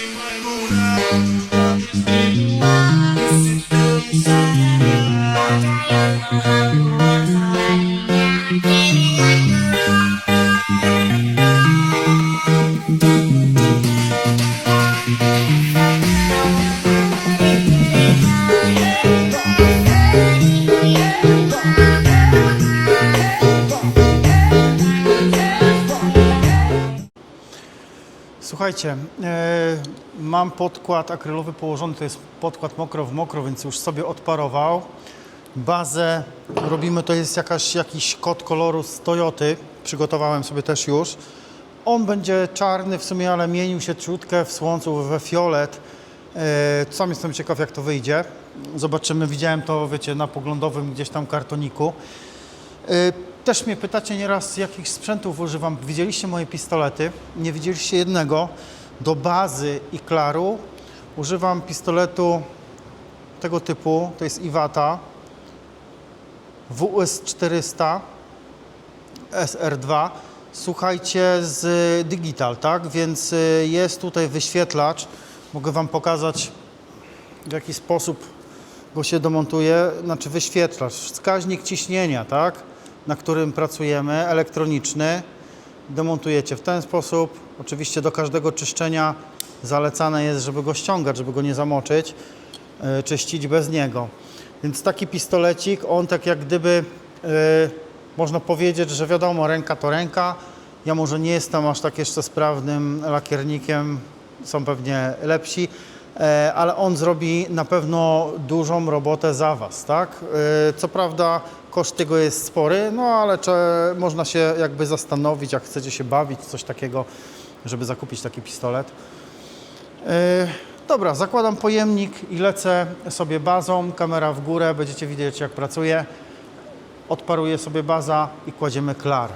sin my moonlight. Słuchajcie, e, mam podkład akrylowy położony, to jest podkład mokro w mokro, więc już sobie odparował. Bazę robimy, to jest jakaś, jakiś kod koloru z Toyoty, przygotowałem sobie też już. On będzie czarny w sumie, ale mienił się ciutkę w słońcu we fiolet. E, sam jestem ciekaw jak to wyjdzie. Zobaczymy, widziałem to wiecie na poglądowym gdzieś tam kartoniku. Też mnie pytacie nieraz, jakich sprzętów używam. Widzieliście moje pistolety, nie widzieliście jednego. Do bazy i klaru używam pistoletu tego typu, to jest Iwata WS 400 SR2. Słuchajcie, z digital, tak? Więc y, jest tutaj wyświetlacz. Mogę Wam pokazać, w jaki sposób go się demontuje, znaczy wyświetlacz, wskaźnik ciśnienia, tak, na którym pracujemy, elektroniczny, demontujecie w ten sposób. Oczywiście do każdego czyszczenia zalecane jest, żeby go ściągać, żeby go nie zamoczyć, yy, czyścić bez niego. Więc taki pistolecik, on tak jak gdyby, yy, można powiedzieć, że wiadomo, ręka to ręka. Ja może nie jestem aż tak jeszcze sprawnym lakiernikiem, są pewnie lepsi, e, ale on zrobi na pewno dużą robotę za Was, tak? E, Co prawda koszt tego jest spory, no ale cze, można się jakby zastanowić, jak chcecie się bawić, coś takiego, żeby zakupić taki pistolet. E, Dobra, zakładam pojemnik i lecę sobie bazą, kamera w górę, będziecie widzieć jak pracuję. Odparuje sobie baza i kładziemy klar.